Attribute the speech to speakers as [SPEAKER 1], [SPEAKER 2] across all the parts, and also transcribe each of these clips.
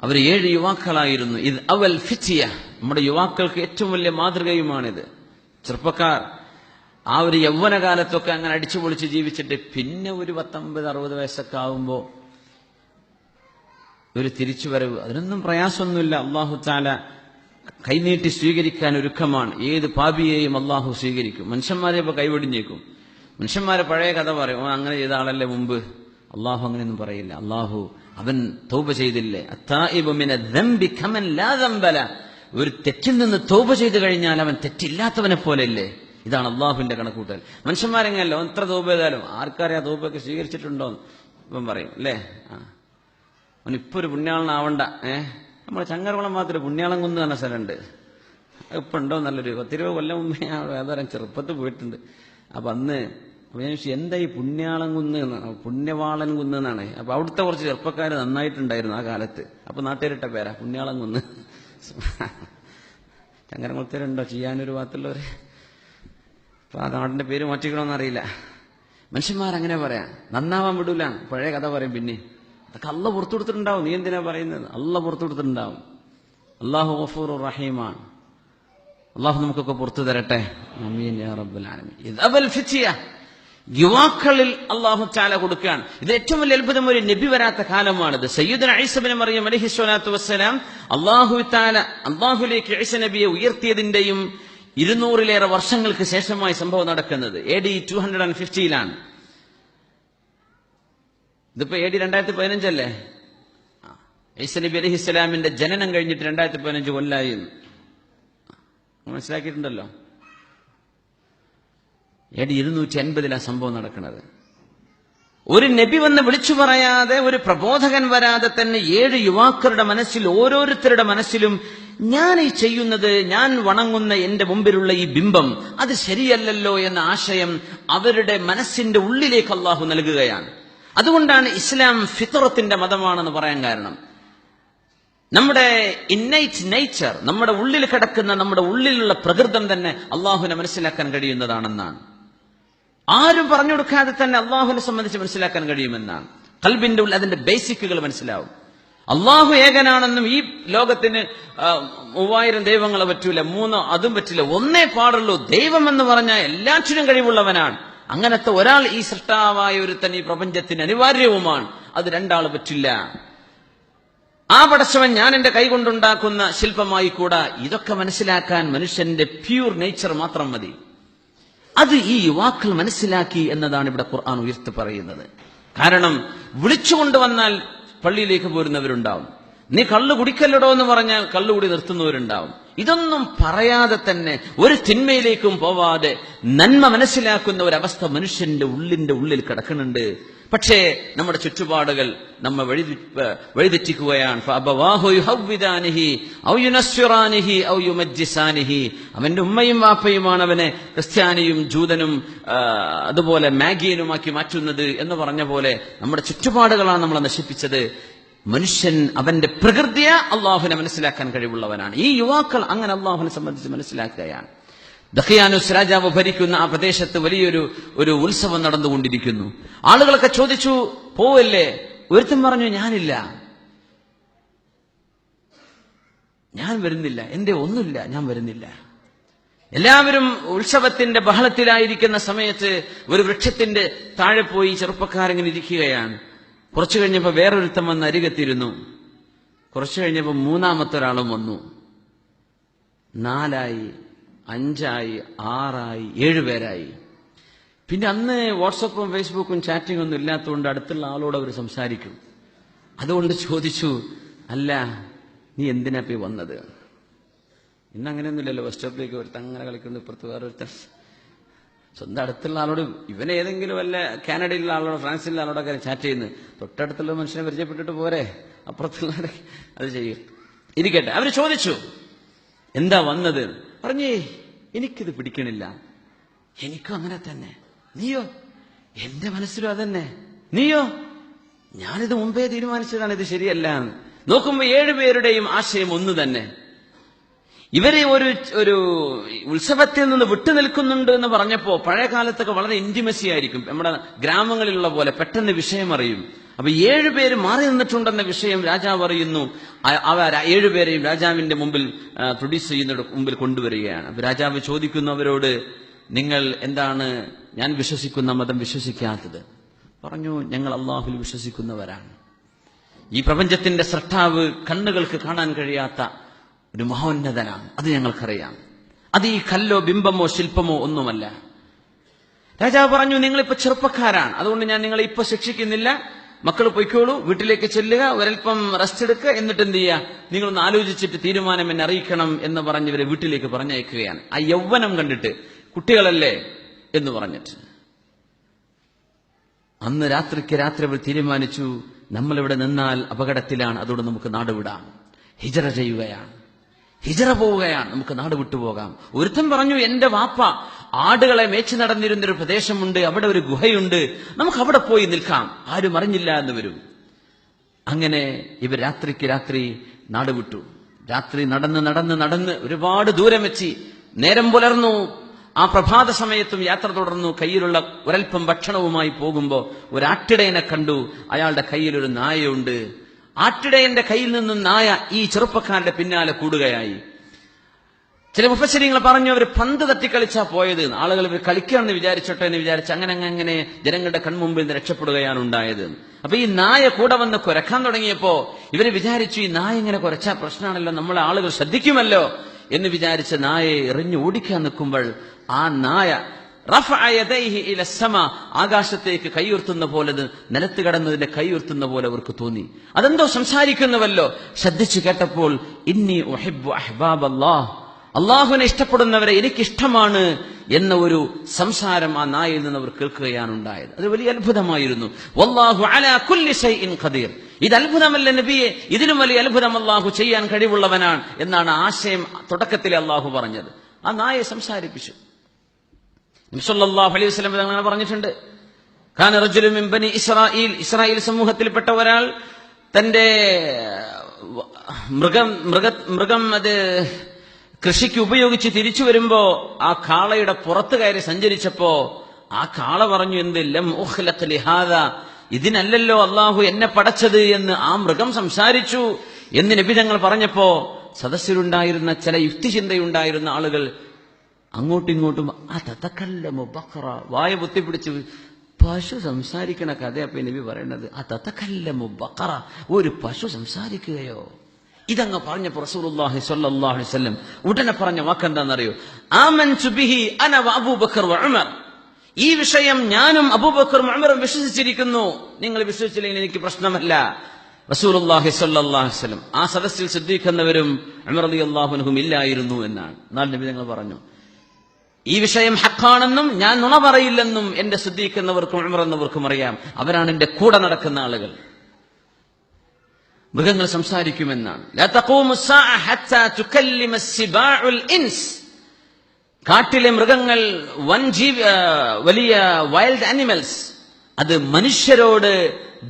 [SPEAKER 1] അവർ ഏഴ് യുവാക്കളായിരുന്നു. ഇത് അവൽ ഫിറ്റിയ. നമ്മുടെ യുവാക്കൾക്ക് ഏറ്റവും വലിയ മാതൃകയുമാണിത്. ചെറുപ്പക്കാർ ആ ഒരു യൗവനകാലത്തൊക്കെ അങ്ങനെ അടിച്ചു പൊളിച്ച് ജീവിച്ചിട്ട് പിന്നെ ഒരു പത്തൊമ്പത് അറുപത് വയസ്സൊക്കെ ആവുമ്പോൾ ഒരു തിരിച്ചുവരവ്. അതിനൊന്നും പ്രയാസമൊന്നുമില്ല. അള്ളാഹു താല കൈനീട്ടി സ്വീകരിക്കാൻ ഒരുക്കമാണ്. ഏത് പാപിയെയും അള്ളാഹു സ്വീകരിക്കും. മനുഷ്യന്മാരെ ഇപ്പൊ കൈവടിഞ്ഞേക്കും മനുഷ്യന്മാരെ പഴയ കഥ പറയും അങ്ങനെ ചെയ്ത ആളല്ലേ മുമ്പ്. അള്ളാഹു അങ്ങനെയൊന്നും പറയില്ല. അള്ളാഹു അവൻ തോപ ചെയ്തില്ലേ. ഒരു തെറ്റിൽ നിന്ന് തോപ ചെയ്തു കഴിഞ്ഞാൽ അവൻ തെറ്റില്ലാത്തവനെ പോലെയല്ലേ? ഇതാണ് അള്ളാഹുവിന്റെ കണക്കൂട്ടൽ. മനുഷ്യന്മാരെങ്ങനെയല്ലോ? എത്ര തോപ ചെയ്താലും? ആർക്കറിയാം തോപ്പൊക്കെ സ്വീകരിച്ചിട്ടുണ്ടോ ഇപ്പം പറയും അല്ലേ? അവൻ ഇപ്പൊ ഒരു പുണ്യാളനാവണ്ട ഏ? നമ്മൾ ചങ്ങരകുളം മാത്രം പുണ്യാളം കുന്ന് എന്ന സ്ഥലമുണ്ട്. ഇപ്പൊ ഉണ്ടോ നല്ലൊരു പത്തിരുപത് കൊല്ലം മുമ്പേ ചെറുപ്പത്ത് പോയിട്ടുണ്ട്. അപ്പൊ അന്ന് അപ്പൊ ഞാൻ ചോദിച്ചു, എന്താ ഈ പുണ്യാളൻ കുന്ന് പുണ്യവാളൻ കുന്ന് എന്നാണ്. അപ്പൊ അവിടുത്തെ കുറച്ച് ചെറുപ്പക്കാർ നന്നായിട്ടുണ്ടായിരുന്നു ആ കാലത്ത്. അപ്പൊ നാട്ടുകാരിട്ട പേരാ പുണ്യാളൻ കുന്ന്. ചങ്ങരകുളത്തേരുണ്ടോ ചെയ്യാനൊരു ഭാഗത്തുള്ളവര്? അപ്പൊ ആ നാടിന്റെ പേര് മാറ്റിക്കണമെന്നറിയില്ല മനുഷ്യന്മാരങ്ങനെ പറയാം നന്നാവാൻ വിടൂല. പഴയ കഥ പറയും പിന്നെ. അതൊക്കെ അല്ല പുറത്തു കൊടുത്തിട്ടുണ്ടാവും നീ എന്തിനാ പറയുന്നത്? അല്ല പുറത്തു കൊടുത്തിട്ടുണ്ടാവും അള്ളാഹു ഗഫൂർ റഹീമാണ്. അള്ളാഹു നമുക്കൊക്കെ പുറത്തു തരട്ടെ. അമീൻ യാ റബ്ബൽ ആലമീൻ. യുവാക്കളിൽ അള്ളാഹു ചാല കൊടുക്കുകയാണ്. ഇത് ഏറ്റവും വലിയ അത്ഭുതം ഒരു നബി വരാത്ത കാലമാണിത്. സയ്യിദ് ഐസബിന് മറിയം അലഹി സ്വലാത്തു വസ്സലാം അള്ളാഹു താല അള്ളാഹുലേക്ക് ഐസ നബിയെ ഉയർത്തിയതിന്റെയും ഇരുന്നൂറിലേറെ വർഷങ്ങൾക്ക് ശേഷമായി സംഭവം നടക്കുന്നത്. A D two hundred and ഫിഫ്റ്റിയിലാണ് ഇതിപ്പോ എ ഡി രണ്ടായിരത്തി പതിനഞ്ചല്ലേ ഐസ നബി അലഹി സ്വലാമിന്റെ ജനനം കഴിഞ്ഞിട്ട് രണ്ടായിരത്തി പതിനഞ്ച് കൊല്ലായി മനസ്സിലാക്കിയിട്ടുണ്ടല്ലോ? ഡി ഇരുന്നൂറ്റി അൻപതിലാ സംഭവം നടക്കുന്നത് ഒരു നബി വന്ന് വിളിച്ചു പറയാതെ ഒരു പ്രബോധകൻ വരാതെ തന്നെ ഏഴ് യുവാക്കളുടെ മനസ്സിൽ ഓരോരുത്തരുടെ മനസ്സിലും ഞാൻ ഈ ചെയ്യുന്നത് ഞാൻ വണങ്ങുന്ന എന്റെ മുമ്പിലുള്ള ഈ ബിംബം അത് ശരിയല്ലല്ലോ എന്ന ആശയം അവരുടെ മനസ്സിന്റെ ഉള്ളിലേക്ക് അള്ളാഹു നൽകുകയാണ്. അതുകൊണ്ടാണ് ഇസ്ലാം ഫിത്തറത്തിന്റെ മതമാണെന്ന് പറയാൻ കാരണം. നമ്മുടെ ഇന്നൈറ്റ് നേച്ചർ നമ്മുടെ ഉള്ളിൽ കിടക്കുന്ന നമ്മുടെ ഉള്ളിലുള്ള പ്രകൃതം തന്നെ അള്ളാഹുവിനെ മനസ്സിലാക്കാൻ കഴിയുന്നതാണെന്നാണ്. ആരും പറഞ്ഞു കൊടുക്കാതെ തന്നെ അള്ളാഹുവിനെ സംബന്ധിച്ച് മനസ്സിലാക്കാൻ കഴിയുമെന്നാണ്. കൽബിന്റെ ഉള്ളിൽ അതിന്റെ ബേസിക്കുകൾ മനസ്സിലാവും. അള്ളാഹു ഏകനാണെന്നും ഈ ലോകത്തിന് മൂവായിരം ദൈവങ്ങളെ പറ്റൂല മൂന്നോ അതും പറ്റില്ല. ഒന്നേ പാടുള്ളൂ. ദൈവം എന്ന് പറഞ്ഞാൽ എല്ലാറ്റിനും കഴിവുള്ളവനാണ്. അങ്ങനത്തെ ഒരാൾ ഈ സൃഷ്ടാവായ ഒരുത്തൻ ഈ പ്രപഞ്ചത്തിന് അനിവാര്യവുമാണ്. അത് രണ്ടാൾ പറ്റില്ല. ആ പടച്ചവൻ ഞാൻ എന്റെ കൈകൊണ്ടുണ്ടാക്കുന്ന ശില്പമായി കൂടാ ഇതൊക്കെ മനസ്സിലാക്കാൻ മനുഷ്യന്റെ പ്യൂർ നേച്ചർ മാത്രം മതി. അത് ഈ യുവാക്കൾ മനസ്സിലാക്കി എന്നതാണ് ഇവിടെ ഖുർആൻ ഉയർത്തി പറയുന്നത്. കാരണം വിളിച്ചുകൊണ്ടുവന്നാൽ പള്ളിയിലേക്ക് പോരുന്നവരുണ്ടാവും. നീ കള്ള് കുടിക്കല്ലടോ എന്ന് പറഞ്ഞാൽ കള്ളുകൂടി നിർത്തുന്നവരുണ്ടാവും. ഇതൊന്നും പറയാതെ തന്നെ ഒരു തിന്മയിലേക്കും പോവാതെ നന്മ മനസ്സിലാക്കുന്ന ഒരവസ്ഥ മനുഷ്യന്റെ ഉള്ളിന്റെ ഉള്ളിൽ കിടക്കുന്നുണ്ട്. പക്ഷേ നമ്മുടെ ചുറ്റുപാടുകൾ നമ്മെ വഴി വഴിതെറ്റിക്കുകയാണ്. അവന്റെ ഉമ്മയും വാപ്പയുമാണ് അവനെ ക്രിസ്ത്യാനിയും ജൂതനും അതുപോലെ മാഗിയനുമാക്കി മാറ്റുന്നത് എന്ന് പറഞ്ഞ പോലെ നമ്മുടെ ചുറ്റുപാടുകളാണ് നമ്മളെ നശിപ്പിച്ചത്. മനുഷ്യൻ അവന്റെ പ്രകൃതിയെ അള്ളാഹുവിനെ മനസ്സിലാക്കാൻ കഴിവുള്ളവനാണ്. ഈ യുവാക്കൾ അങ്ങനെ അള്ളാഹുവിനെ സംബന്ധിച്ച് മനസ്സിലാക്കുകയാണ്. ദഖിയാനുസ് രാജാവ് ഭരിക്കുന്ന ആ പ്രദേശത്ത് വലിയൊരു ഒരു ഉത്സവം നടന്നുകൊണ്ടിരിക്കുന്നു. ആളുകളൊക്കെ ചോദിച്ചു പോവല്ലേ? ഒരുത്തൻ പറഞ്ഞു ഞാനില്ല. ഞാൻ വരുന്നില്ല. എന്റെ ഒന്നുമില്ല. ഞാൻ വരുന്നില്ല. എല്ലാവരും ഉത്സവത്തിന്റെ ബഹളത്തിലായിരിക്കുന്ന സമയത്ത് ഒരു വൃക്ഷത്തിന്റെ താഴെ പോയി ചെറുപ്പക്കാരങ്ങനെ ഇരിക്കുകയാണ്. കുറച്ചു കഴിഞ്ഞപ്പോൾ വേറൊരുത്തൻ വന്ന് അരികത്തിരുന്നു. കുറച്ചു കഴിഞ്ഞപ്പോൾ മൂന്നാമത്തെ ഒരാളും വന്നു. നാലായി അഞ്ചായി ആറായി ഏഴുപേരായി പിന്നെ അന്ന് വാട്സപ്പും ഫേസ്ബുക്കും ചാറ്റിംഗ് ഒന്നും ഇല്ലാത്തതുകൊണ്ട് അടുത്തുള്ള ആളോട് അവർ സംസാരിക്കും. അതുകൊണ്ട് ചോദിച്ചു അല്ല നീ എന്തിനാ പോയി വന്നത്? ഇന്നങ്ങനെയൊന്നുമില്ലല്ലോ. ബസ് അങ്ങനെ കളിക്കുന്നു ഇപ്പുറത്ത് വേറെ ഒരുത്തൻ സ്വന്തം അടുത്തുള്ള ആളോട് ഇവൻ ഏതെങ്കിലും വല്ല കാനഡയിലുള്ള ആളോട് ഫ്രാൻസിലുള്ള ആളോടൊക്കെ ചാറ്റ് ചെയ്യുന്നത് തൊട്ടടുത്തുള്ള മനുഷ്യനെ പരിചയപ്പെട്ടിട്ട് പോരെ. അപ്പുറത്തുള്ള അത് ചെയ്യും. ഇരിക്കട്ടെ അവർ ചോദിച്ചു എന്താ വന്നത്? പറഞ്ഞേ എനിക്കിത് പിടിക്കണില്ല. എനിക്കും അങ്ങനെ തന്നെ. നീയോ? എന്റെ മനസ്സിലും അതന്നെ. നീയോ? ഞാനിത് മുമ്പേ തീരുമാനിച്ചതാണ് ഇത് ശരിയല്ല. നോക്കുമ്പോ ഏഴുപേരുടെയും ആശയം ഒന്ന് തന്നെ. ഇവരെ ഒരു ഒരു ഉത്സവത്തിൽ നിന്ന് വിട്ടു നിൽക്കുന്നുണ്ട് എന്ന് പറഞ്ഞപ്പോ പഴയ കാലത്തൊക്കെ വളരെ ഇന്റിമസി ആയിരിക്കും. നമ്മുടെ ഗ്രാമങ്ങളിലുള്ള പോലെ പെട്ടെന്ന് വിഷയം അറിയും. അപ്പൊ ഏഴുപേര് മാറി നിന്നിട്ടുണ്ടെന്ന വിഷയം രാജാവ് അറിയുന്നു. അവ ഏഴുപേരെയും രാജാവിന്റെ മുമ്പിൽ പ്രൊഡ്യൂസ് ചെയ്യുന്ന മുമ്പിൽ കൊണ്ടുവരികയാണ്. അപ്പൊ രാജാവ് ചോദിക്കുന്നു അവരോട് നിങ്ങൾ എന്താണ് ഞാൻ വിശ്വസിക്കുന്ന മതം വിശ്വസിക്കാത്തത്? പറഞ്ഞു ഞങ്ങൾ അള്ളാഹുൽ വിശ്വസിക്കുന്നവരാണ്. ഈ പ്രപഞ്ചത്തിന്റെ സൃഷ്ടാവ് കണ്ണുകൾക്ക് കാണാൻ കഴിയാത്ത ഒരു മഹോന്നതനാണ്. അത് ഞങ്ങൾക്കറിയാം. അത് ഈ കല്ലോ ബിംബമോ ശില്പമോ ഒന്നുമല്ല. രാജാവ് പറഞ്ഞു നിങ്ങളിപ്പോ ചെറുപ്പക്കാരാണ്. അതുകൊണ്ട് ഞാൻ നിങ്ങളെ ഇപ്പൊ ശിക്ഷിക്കുന്നില്ല. മക്കൾ പൊയ്ക്കോളൂ. വീട്ടിലേക്ക് ചെല്ലുക. ഒരൽപ്പം റെസ്റ്റ് എടുക്കുക. എന്നിട്ട് എന്ത് ചെയ്യുക? നിങ്ങളൊന്ന് ആലോചിച്ചിട്ട് തീരുമാനം എന്നെ അറിയിക്കണം എന്ന് പറഞ്ഞ് ഇവരെ വീട്ടിലേക്ക് പറഞ്ഞയക്കുകയാണ്. ആ യൗവനം കണ്ടിട്ട് കുട്ടികളല്ലേ എന്ന് പറഞ്ഞിട്ട്. അന്ന് രാത്രിക്ക് രാത്രി അവർ തീരുമാനിച്ചു നമ്മളിവിടെ നിന്നാൽ അപകടത്തിലാണ്. അതുകൊണ്ട് നമുക്ക് നാടുവിടാം ഹിജറ ചെയ്യുകയാണ്. ഹിജറ പോവുകയാണ്. നമുക്ക് നാട് വിട്ടുപോകാം ഒരുത്തൻ പറഞ്ഞു എന്റെ വാപ്പ ആടുകളെ മേച്ചു നടന്നിരുന്നൊരു പ്രദേശമുണ്ട് അവിടെ ഒരു ഗുഹയുണ്ട്. നമുക്ക് അവിടെ പോയി നിൽക്കാം. ആരും അറിഞ്ഞില്ല എന്ന് വരും. അങ്ങനെ ഇവർ രാത്രിക്ക് രാത്രി നാട് വിട്ടു. രാത്രി നടന്ന് നടന്ന് നടന്ന് ഒരുപാട് ദൂരം വെച്ച് നേരം പുലർന്നു. ആ പ്രഭാത സമയത്തും യാത്ര തുടർന്നു. കയ്യിലുള്ള ഒരൽപ്പം ഭക്ഷണവുമായി പോകുമ്പോൾ ഒരാട്ടിടയനെ കണ്ടു. അയാളുടെ കയ്യിൽ ഒരു നായയുണ്ട്. ആട്ടിടയന്റെ കയ്യിൽ നിന്നും നായ ഈ ചെറുപ്പക്കാരന്റെ പിന്നാലെ കൂടുകയായി. ചില മുഫസരിങ്ങൾ പറഞ്ഞു അവർ പന്ത് തട്ടിക്കളിച്ചാ പോയത്. ആളുകൾ ഇവർ കളിക്കുകയാണെന്ന് വിചാരിച്ചോട്ടെ എന്ന് വിചാരിച്ച് അങ്ങനെ അങ്ങ് അങ്ങനെ ജനങ്ങളുടെ കൺമുമ്പിൽ നിന്ന് രക്ഷപ്പെടുകയാണ് ഉണ്ടായത്. അപ്പൊ ഈ നായ കൂടെ വന്ന് കുരക്കാൻ തുടങ്ങിയപ്പോ ഇവർ വിചാരിച്ചു ഈ നായ ഇങ്ങനെ കുരച്ചാ പ്രശ്നമാണല്ലോ. നമ്മളെ ആളുകൾ ശ്രദ്ധിക്കുമല്ലോ. എന്ന് വിചാരിച്ച് നായയെ എറിഞ്ഞു ഓടിക്കാൻ നിൽക്കുമ്പോൾ ആ നായ ആകാശത്തേക്ക് കൈയുർത്തുന്ന പോലെ നിലത്ത് കടന്നതിന്റെ കൈയുർത്തുന്ന പോലെ അവർക്ക് തോന്നി. അതെന്തോ സംസാരിക്കുന്നുവല്ലോ? ശ്രദ്ധിച്ചു കേട്ടപ്പോൾ ഇന്നി അഹ്ബാബ് അള്ളാഹുവിനെ ഇഷ്ടപ്പെടുന്നവരെ എനിക്കിഷ്ടമാണ് എന്ന ഒരു സംസാരം ആ നായിൽ നിന്ന് അവർ കേൾക്കുകയാണ് ഉണ്ടായത് അത് വലിയ അത്ഭുതമായിരുന്നു. വല്ലാഹു അലാ കുല്ലി ഖദീർ. ഇത് അത്ഭുതമല്ല നബിയെ ഇതിലും വലിയ അത്ഭുതം അള്ളാഹു ചെയ്യാൻ കഴിവുള്ളവനാണ് എന്നാണ് ആശയം തുടക്കത്തിൽ അള്ളാഹു പറഞ്ഞത്. ആ നായെ സംസാരിപ്പിച്ചു. നബിസല്ലാഹു അലൈഹി വസല്ലം അങ്ങനെ പറഞ്ഞിട്ടുണ്ട്. ഖാൻ റജുലു മിൻ ബനി ഇസ്രായേൽ ഇസ്രായേൽ സമൂഹത്തിൽപ്പെട്ട ഒരാൾ തന്റെ മൃഗം മൃഗ മൃഗം അത് കൃഷിക്ക് ഉപയോഗിച്ച് തിരിച്ചു വരുമ്പോ ആ കാളയുടെ പുറത്ത് കയറി സഞ്ചരിച്ചപ്പോ ആ കാള പറഞ്ഞു എന്ത് ലിഹാദ? ഇതിനല്ലല്ലോ അള്ളാഹു എന്നെ പടച്ചത് എന്ന് ആ മൃഗം സംസാരിച്ചു. എന്ന് നബി തങ്ങൾ പറഞ്ഞപ്പോ സദസ്സിലുണ്ടായിരുന്ന ചില യുക്തിചിന്തയുണ്ടായിരുന്ന ആളുകൾ അങ്ങോട്ടും ഇങ്ങോട്ടും ആ തത്തക്കല്ല ബക്കറ വായ പൊത്തിപ്പിടിച്ച് പശു സംസാരിക്കണ കഥ അപ്പൊ നബി ആ തത്തക്കല്ല ബക്കറ ഒരു പശു സംസാരിക്കുകയോ? ഇതങ്ങ് പറഞ്ഞപ്പോ റസൂലുള്ളാഹി സ്വല്ലല്ലാഹു അലൈഹി വസല്ലം ഉടനെ പറഞ്ഞ വാക്കെന്താണെന്നറിയോ ആമൻതു ബിഹി അന വ അബൂബക്കർ ഉമർ. ഈ വിഷയം ഞാനും അബൂബക്കറും ഉമറും വിശ്വസിച്ചിരിക്കുന്നു. നിങ്ങൾ വിശ്വസിച്ചില്ലെങ്കിൽ എനിക്ക് പ്രശ്നമല്ല. റസൂലുള്ളാഹി സ്വല്ലല്ലാഹു അലൈഹി വസല്ലം ആ സദസ്സിൽ സിദ്ദീഖ് ഉമർ റളിയല്ലാഹു ഇല്ലായിരുന്നു എന്നാണ്. എന്നാൽ നബി ഞങ്ങൾ പറഞ്ഞു ഈ വിഷയം ഹക്കാണെന്നും ഞാൻ നുണ പറയില്ലെന്നും എന്റെ ശ്രദ്ധിക്കുന്നവർക്കും ഉമറന്നവർക്കും അറിയാം. അവരാണ് എന്റെ കൂടെ നടക്കുന്ന ആളുകൾ. മൃഗങ്ങൾ സംസാരിക്കുമെന്നാണ്. കാട്ടിലെ മൃഗങ്ങൾ വൻ ജീവ വലിയ വൈൽഡ് ആനിമൽസ് അത് മനുഷ്യരോട്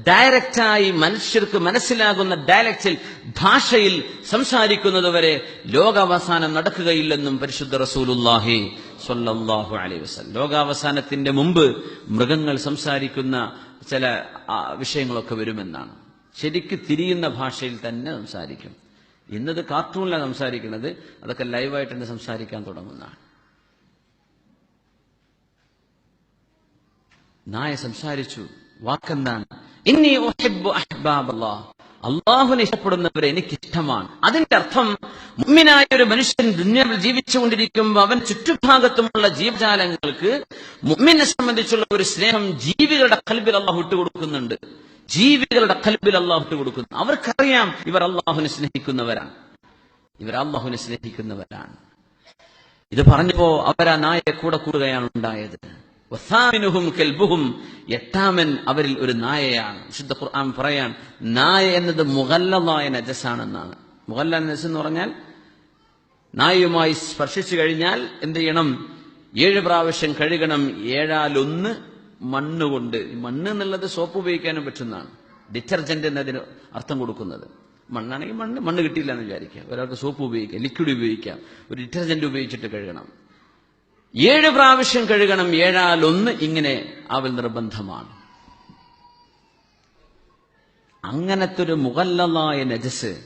[SPEAKER 1] ഡയറക്റ്റായി മനുഷ്യർക്ക് മനസ്സിലാകുന്ന ഡയലക്റ്റിൽ ഭാഷയിൽ സംസാരിക്കുന്നതുവരെ ലോകാവസാനം നടക്കുകയില്ലെന്നും പരിശുദ്ധ റസൂലുല്ലാഹി സ്വല്ലല്ലാഹു അലൈ വസ്ലം ലോകാവസാനത്തിന്റെ മുമ്പ് മൃഗങ്ങൾ സംസാരിക്കുന്ന ചില വിഷയങ്ങളൊക്കെ വരുമെന്നാണ്. ശരിക്ക് തിരിയുന്ന ഭാഷയിൽ തന്നെ സംസാരിക്കും. ഇന്നത് കാർട്ടൂണിലാണ് സംസാരിക്കുന്നത്. അതൊക്കെ ലൈവായിട്ട് തന്നെ സംസാരിക്കാൻ തുടങ്ങുന്നതാണ്. നായ സംസാരിച്ചു വാക്കെന്താണ്? ഇനി അള്ളാഹുവിനെ ഇഷ്ടപ്പെടുന്നവരെ എനിക്കിഷ്ടമാണ്. അതിന്റെ അർത്ഥം മുമ്മിനായ ഒരു മനുഷ്യൻ ദുന്യാവിൽ ജീവിച്ചുകൊണ്ടിരിക്കുമ്പോൾ അവൻ ചുറ്റുഭാഗത്തുമുള്ള ജീവജാലങ്ങൾക്ക് മുമ്മിനെ സംബന്ധിച്ചുള്ള ഒരു സ്നേഹം ജീവികളുടെ കൽബിൽ അള്ളാഹു ഇട്ടുകൊടുക്കുന്നുണ്ട് ജീവികളുടെ കൽബിൽ അള്ളാഹു ഇട്ടുകൊടുക്കുന്നു അവർക്കറിയാം ഇവർ അള്ളാഹുവിനെ സ്നേഹിക്കുന്നവരാണ്. ഇവർ അള്ളാഹുവിനെ സ്നേഹിക്കുന്നവരാണ്. ഇത് പറഞ്ഞപ്പോ അവരാ നായെ കൂടെ കൂടുകയാണ് ഉണ്ടായത്. വസാമിനുഹും കെൽബുഹും എട്ടാമൻ അവരിൽ ഒരു നായയാണ്. വിശുദ്ധ ഖുർആൻ പറയാൻ നായ എന്നത് മുഗല്ലമായ നജസാണെന്നാണ്. മുഗല്ല നജസ് എന്ന് പറഞ്ഞാൽ നായയുമായി സ്പർശിച്ചു കഴിഞ്ഞാൽ എന്ത് ചെയ്യണം? ഏഴ് പ്രാവശ്യം കഴുകണം. ഏഴാലൊന്ന് മണ്ണുകൊണ്ട്. മണ്ണ് എന്നുള്ളത് സോപ്പ് ഉപയോഗിക്കാനും പറ്റുന്നതാണ്. ഡിറ്റർജന്റ് എന്നതിന് അർത്ഥം കൊടുക്കുന്നത്. മണ്ണാണെങ്കിൽ മണ്ണ്. മണ്ണ് കിട്ടിയില്ല എന്ന് വിചാരിക്കുക. ഒരാൾക്ക് സോപ്പ് ഉപയോഗിക്കാം. ലിക്വിഡ് ഉപയോഗിക്കാം. ഒരു ഡിറ്റർജന്റ് ഉപയോഗിച്ചിട്ട് കഴുകണം. ഏഴ് പ്രാവശ്യം കഴുകണം ഏഴാലൊന്ന് ഇങ്ങനെ അവൽ നിർബന്ധമാണ്. അങ്ങനത്തെ ഒരു മുഗല്ലലായ നജസ്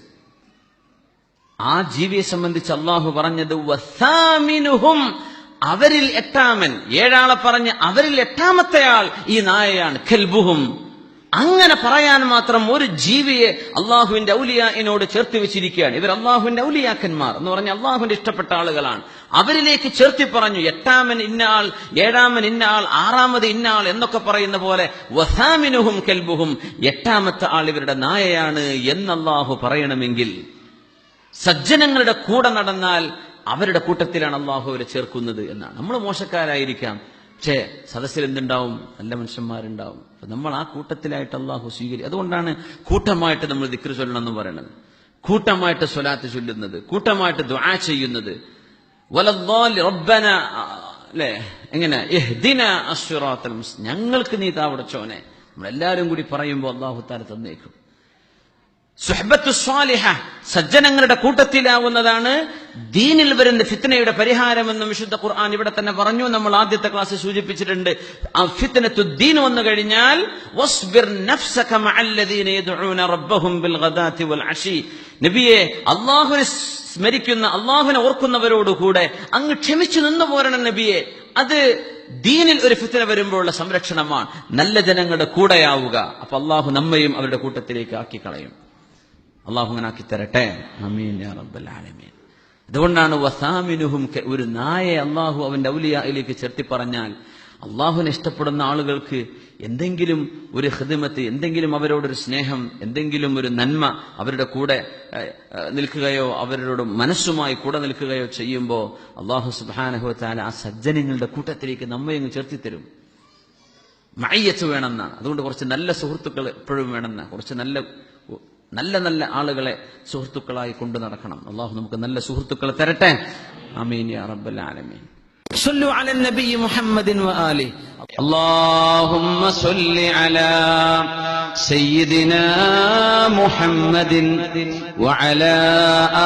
[SPEAKER 1] ആ ജീവിയെ സംബന്ധിച്ച് അള്ളാഹു പറഞ്ഞത് വസാമിനുഹും അവരിൽ എട്ടാമൻ. ഏഴാളെ പറഞ്ഞ് അവരിൽ എട്ടാമത്തെ ആൾ ഈ നായയാണ് ഖൽബുഹും. അങ്ങനെ പറയാൻ മാത്രം ഒരു ജീവിയെ അള്ളാഹുവിന്റെ ഔലിയാനോട് ചേർത്ത് വെച്ചിരിക്കുകയാണ്. ഇവർ അള്ളാഹുവിന്റെ ഔലിയാക്കന്മാർ എന്ന് പറഞ്ഞ അള്ളാഹുവിന്റെ ഇഷ്ടപ്പെട്ട ആളുകളാണ്. അവരിലേക്ക് ചേർത്തി പറഞ്ഞു എട്ടാമൻ ഇന്ന ആൾ ഏഴാമൻ ഇന്ന ആൾ ആറാമത് ഇന്ന ആൾ എന്നൊക്കെ പറയുന്ന പോലെ വസാമിനുഹും കെൽബുഹും എട്ടാമത്തെ ആൾ ഇവരുടെ നായയാണ് എന്നല്ലാഹു പറയണമെങ്കിൽ സജ്ജനങ്ങളുടെ കൂടെ നടന്നാൽ അവരുടെ കൂട്ടത്തിലാണ് അള്ളാഹു അവരെ ചേർക്കുന്നത് എന്നാണ്. നമ്മൾ മോശക്കാരായിരിക്കാം. പക്ഷേ സദസ്സിൽ എന്തുണ്ടാവും? നല്ല മനുഷ്യന്മാരുണ്ടാവും. അപ്പൊ നമ്മൾ ആ കൂട്ടത്തിലായിട്ട് അള്ളാഹു സ്വീകരി അതുകൊണ്ടാണ് കൂട്ടമായിട്ട് നമ്മൾ ദിക്ർ ചൊല്ലണം എന്ന് പറയുന്നത്. കൂട്ടമായിട്ട് സ്വലാത്ത് ചൊല്ലുന്നത് കൂട്ടമായിട്ട് ദ്വാ ചെയ്യുന്നത്. എങ്ങനെ? ഞങ്ങൾക്ക് നീ താവടച്ചോനെ നമ്മളെല്ലാവരും കൂടി പറയുമ്പോൾ അള്ളാഹു താര തന്നേക്കും. സുഹബത്തു സ്വാലിഹ സജ്ജനങ്ങളുടെ കൂട്ടത്തിലാവുന്നതാണ് ദീനിൽ വരുന്ന ഫിത്നയുടെ പരിഹാരമെന്നും വിശുദ്ധ ഖുർആൻ ഇവിടെ തന്നെ പറഞ്ഞു. നമ്മൾ ആദ്യത്തെ ക്ലാസ്സിൽ സൂചിപ്പിച്ചിട്ടുണ്ട്. ആ ഫിത്തനത്തു ദീൻ വന്നു കഴിഞ്ഞാൽ നബിയെ അല്ലാഹുവിനെ സ്മരിക്കുന്ന അള്ളാഹുവിനെ ഓർക്കുന്നവരോടുകൂടെ അങ്ങ് ക്ഷമിച്ചു നിന്നു പോരണം നബിയെ. അത് ദീനിൽ ഒരു ഫിത്തന വരുമ്പോഴുള്ള സംരക്ഷണമാണ്. നല്ല ജനങ്ങളുടെ കൂടെയാവുക. അപ്പൊ അള്ളാഹു നമ്മയും അവരുടെ കൂട്ടത്തിലേക്ക് ആക്കി കളയും അള്ളാഹു അങ്ങനെ ആക്കി തരട്ടെ യാ റബ്ബൽ ആലമീൻ. അതുകൊണ്ടാണ് വസാമിനുഹും ഒരു നായെ അള്ളാഹു അവന്റെ ഔലിയയിലേക്ക് ചേർത്തി പറഞ്ഞാൽ അള്ളാഹുവിനെ ഇഷ്ടപ്പെടുന്ന ആളുകൾക്ക് എന്തെങ്കിലും ഒരു ഹൃദമത്ത് എന്തെങ്കിലും അവരോടൊരു സ്നേഹം എന്തെങ്കിലും ഒരു നന്മ അവരുടെ കൂടെ നിൽക്കുകയോ അവരോട് മനസ്സുമായി കൂടെ നിൽക്കുകയോ ചെയ്യുമ്പോൾ അള്ളാഹു സുബാനഹുത്താല ആ സജ്ജനങ്ങളുടെ കൂട്ടത്തിലേക്ക് നമ്മെ ചേർത്തി തരും. മയ്യത്ത് വേണമെന്നാണ്. അതുകൊണ്ട് കുറച്ച് നല്ല സുഹൃത്തുക്കൾ എപ്പോഴും വേണമെന്നാണ്. കുറച്ച് നല്ല നല്ല നല്ല ആളുകളെ സുഹൃത്തുക്കളായി കൊണ്ടു നടക്കണം അള്ളാഹു നമുക്ക് നല്ല സുഹൃത്തുക്കളെ തരട്ടെ അമീൻ യാ റബ്ബൽ ആലമീൻ صلوا على النبي محمد وآله اللهم صل على سيدنا محمد وعلى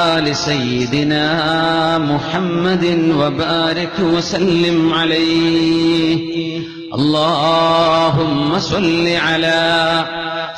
[SPEAKER 1] آل سيدنا محمد وبارك وسلم عليه اللهم صل على